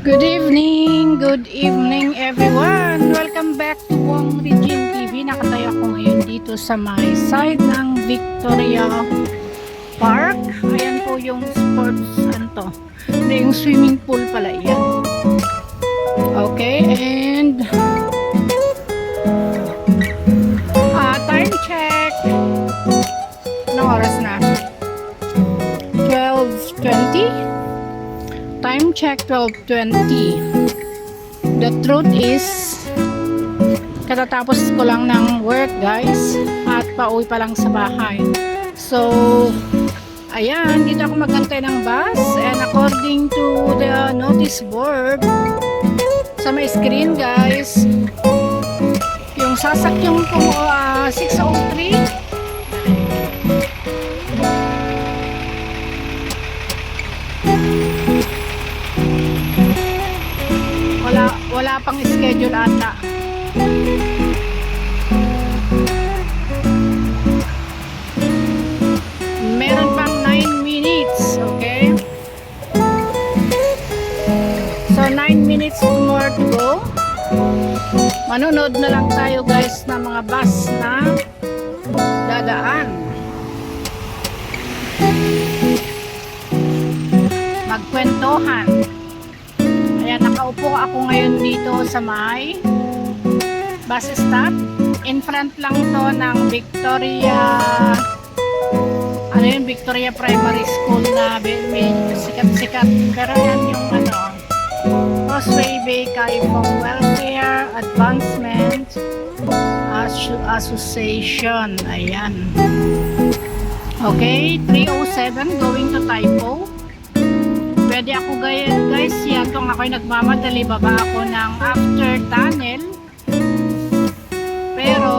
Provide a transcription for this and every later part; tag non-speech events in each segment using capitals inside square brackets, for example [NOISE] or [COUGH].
Good evening, good evening everyone. Welcome back to Wong Regine TV. Nakatayo ako ngayon dito sa may side ng Victoria Park. Ayan po yung sports, to? Hindi, yung swimming pool pala yan. Okay, and check 12.20. The truth is, katatapos ko lang ng work guys at pauwi pa lang sa bahay. So, ayan, dito ako magantay ng bus and according to the notice board sa may screen guys, yung sasakyong po uh, 603 wala pang schedule ata. Meron pang 9 minutes okay? So 9 minutes more to go. Manonood na lang tayo guys ng mga bus na dadaan. Magkwentohan Ayan, nakaupo ako ngayon dito sa may bus stop. In front lang to ng Victoria ano yun, Victoria Primary School na medyo sikat-sikat. Pero yan yung ano, Crossway Bay Kaifong Welfare Advancement Asso- Association. Ayan. Okay, 307 going to Taipo. Pwede ako guys, guys yan kung ako'y nagmamadali, baba ako ng after tunnel. Pero,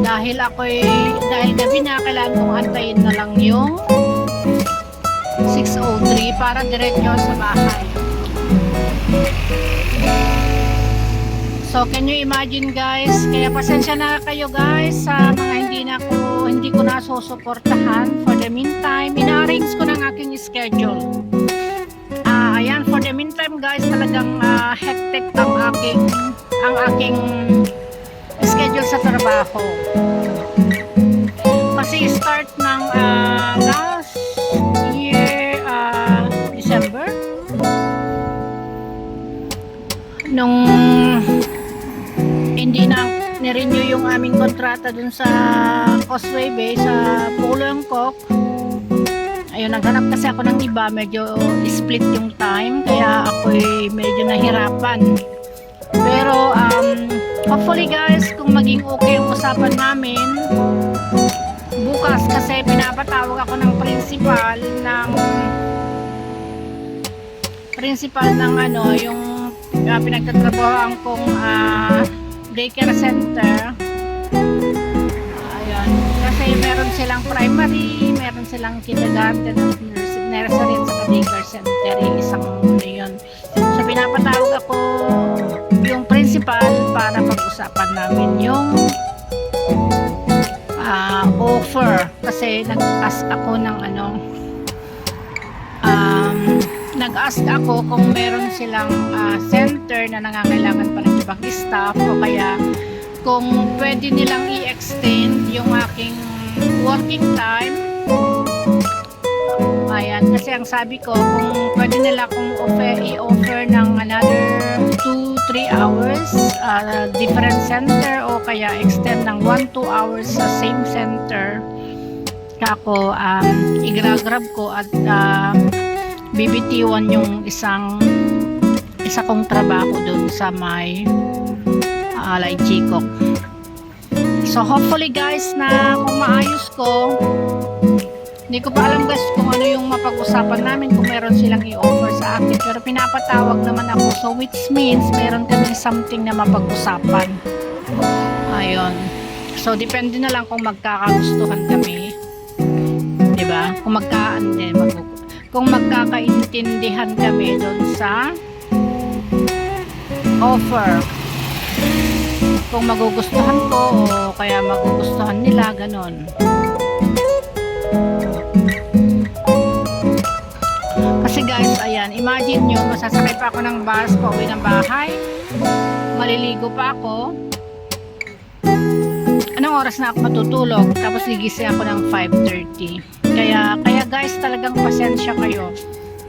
dahil ako'y, dahil gabi na, kailangan kong antayin na lang yung 603 para diretso sa bahay. So, can you imagine guys? Kaya pasensya na kayo guys sa mga hindi na ko, hindi ko na susuportahan. For the meantime, ina-arrange ko ng aking schedule. For the meantime guys, talagang ah, hectic ang aking ang aking schedule sa trabaho. Kasi start ng ah, last year ah, December nung hindi na nirenew yung aming kontrata dun sa Causeway Bay sa Pulongkok ayun naghanap kasi ako ng iba. Medyo split yung time kaya ako'y medyo nahirapan. Pero um, hopefully guys kung maging okay yung usapan namin bukas kasi pinapatawag ako ng principal ng principal ng ano yung uh, pinagtatrabahoan kong uh, daycare center. Ayan kasi meron silang primary meron silang kindergarten at nursery at saka daycare center yung isang ano yun. So pinapatawag ako yung principal para pag-usapan namin yung ah, offer. Kasi nag-ask ako ng ano um, nag-ask ako kung meron silang ah, center na nangangailangan pa ng ibang staff o kaya kung pwede nilang i-extend yung aking working time ayan kasi ang sabi ko kung pwede nila kung offer, i-offer ng another 2-3 hours ah, different center o kaya extend ng 1-2 hours sa same center ako um, igragrab ko at ah, bibitiwan yung isang isa kong trabaho doon sa may uh, Alay Chikok. So hopefully guys na kung maayos ko hindi ko pa alam guys kung ano yung mapag-usapan namin kung meron silang i-offer sa akin. Pero pinapatawag naman ako. So which means meron kami something na mapag-usapan. Ayun. So depende na lang kung magkakagustuhan kami. 'di ba kung magkaan din mag kung magkakaintindihan kami doon sa offer. Kung magugustuhan ko o kaya magugustuhan nila ganon kasi guys ayan, imagine nyo, masasakay pa ako ng bus pauwi ng bahay. Maliligo pa ako. Anong oras na ako matutulog? Tapos gigising ako ng 5.30. Kaya, kaya guys, talagang pasensya kayo.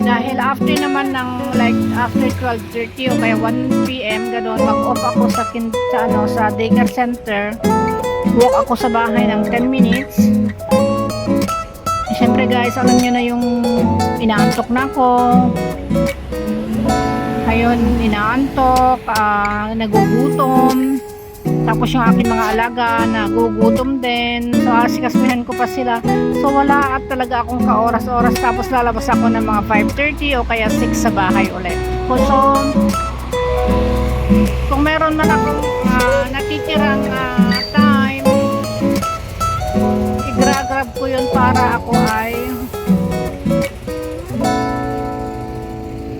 Dahil after naman ng like after 12.30 o kaya 1 p.m. gano'n, mag-off ako sa, kin, sa, ano, sa daycare center. Walk ako sa bahay ng 10 minutes. Siyempre guys, alam nyo na yung inaantok na ako. Ayun, inaantok, ah, nagugutom. Tapos yung aking mga alaga, nagugutom din. So, asikasmihan ko pa sila. So, wala at talaga akong ka-oras-oras. Tapos lalabas ako ng mga 5.30 o kaya 6 sa bahay ulit. So, kung meron man akong ah, natitirang ah, para ako ay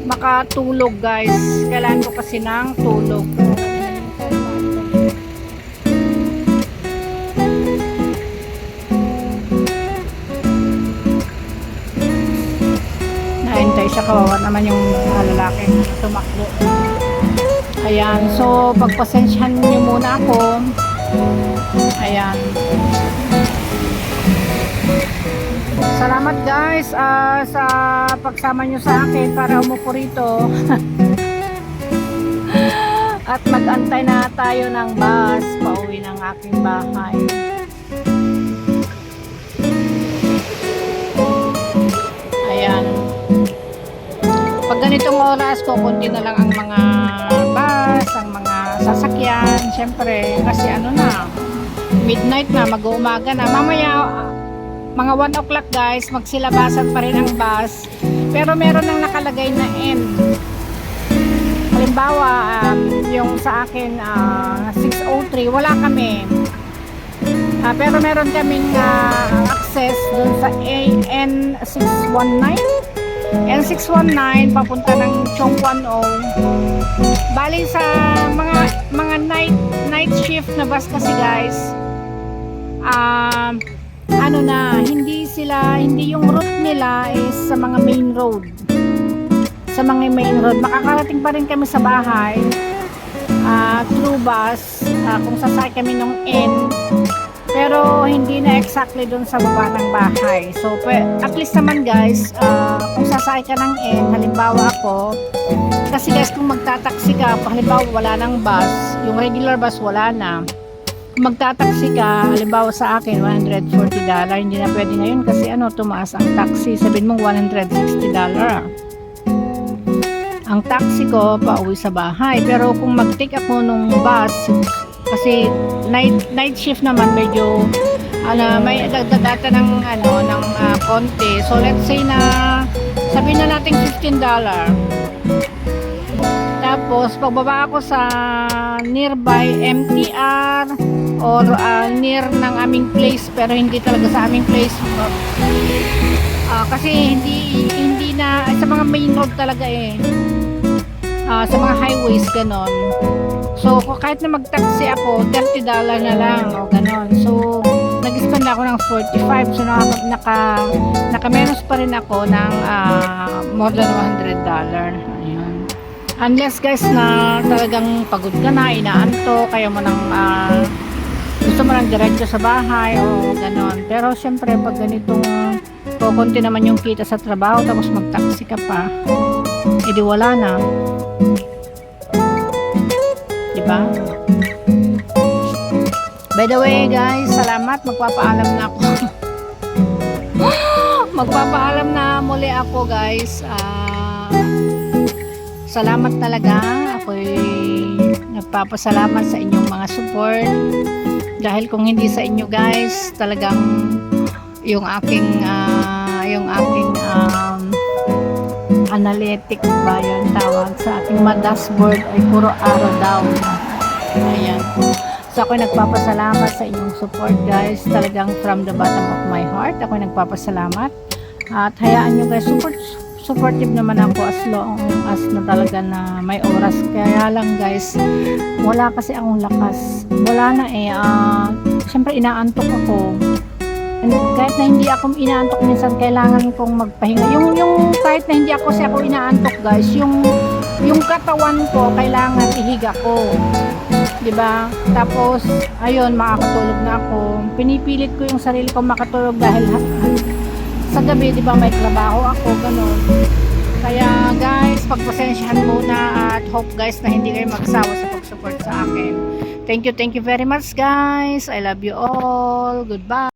makatulog guys. Kailangan ko kasi ng tulog. Nahintay siya kawawa naman yung lalaki tumakbo. Ayan, so pagpasensyahan niyo muna ako. Ayan. Salamat guys ah, sa pagsama nyo sa akin para umupo rito. [LAUGHS] At mag-antay na tayo ng bus pauwi ng aking bahay. Ayan. Pag ganitong oras, kukunti na lang ang mga bus, ang mga sasakyan. Siyempre, kasi ano na, midnight na, mag-uumaga na. Mamaya, mga 1 o'clock guys, magsilabasan pa rin ang bus. Pero meron nang nakalagay na end. Halimbawa, um, yung sa akin, ah, 603, wala kami. Ah, pero meron kaming ah, access dun sa AN619. N619 papunta ng Chongguan-o. Bali sa mga mga night night shift na bus kasi guys. Um ano na, hindi sila, hindi yung route nila is sa mga main road. Sa mga main road. Makakarating pa rin kami sa bahay ah, through bus ah, kung sasakay kami nung N pero hindi na exactly dun sa baba ng bahay. So, at least naman guys, ah, kung sasakay ka ng N, halimbawa ako, kasi guys, kung magtataksi ka, halimbawa wala ng bus, yung regular bus wala na, magtataksi ka, halimbawa sa akin, $140, hindi na pwede ngayon kasi ano, tumaas ang taxi, sabihin mong $160. Ang taxi ko, pauwi sa bahay. Pero kung mag-take ako nung bus, kasi night night shift naman medyo ano may dagdagata ng ano ng ah, konti. So let's say na sabihin na natin 15 dollar. Tapos pagbaba ako sa nearby MTR or ah, near ng aming place pero hindi talaga sa aming place. Ah, kasi hindi hindi na sa mga main road talaga eh. Ah, sa mga highways ganon. So, kahit na mag-taxi ako, $30 na lang, o ganon. So, nag-spend ako ng 45. So, naka, naka, naka-menos pa rin ako ng ah, more than $100. Ayun. Unless guys na talagang pagod ka na, inaanto, kaya mo nang ah, gusto mo nang diretso sa bahay o ganon. Pero syempre pag ganitong kukunti naman yung kita sa trabaho tapos mag-taxi ka pa, edi wala na. Diba? By the way guys, salamat. Magpapaalam na ako. [LAUGHS] Magpapaalam na muli ako guys. Ah, salamat talaga. Ako'y nagpapasalamat sa inyong mga support. Dahil kung hindi sa inyo guys, talagang yung aking ah, yung aking um, analytic ba yun tawag sa ating mga dashboard ay puro araw down. Ayan. So ako nagpapasalamat sa inyong support guys. Talagang from the bottom of my heart. Ako nagpapasalamat. At hayaan nyo guys, support, supportive naman ako as long as na talaga na may oras. Kaya lang guys, wala kasi akong lakas. Wala na eh. Uh, Siyempre inaantok ako. And kahit na hindi ako inaantok minsan kailangan kong magpahinga. Yung yung kahit na hindi ako kasi ako inaantok guys, yung yung katawan ko kailangan ihiga ko. 'Di ba? Tapos ayun makakatulog na ako. Pinipilit ko yung sarili ko makatulog dahil sa gabi 'di ba may trabaho ako ganun. Kaya guys, pagpasensyahan muna at hope guys na hindi kayo magsawa sa pag-support sa akin. Thank you, thank you very much guys. I love you all. Goodbye.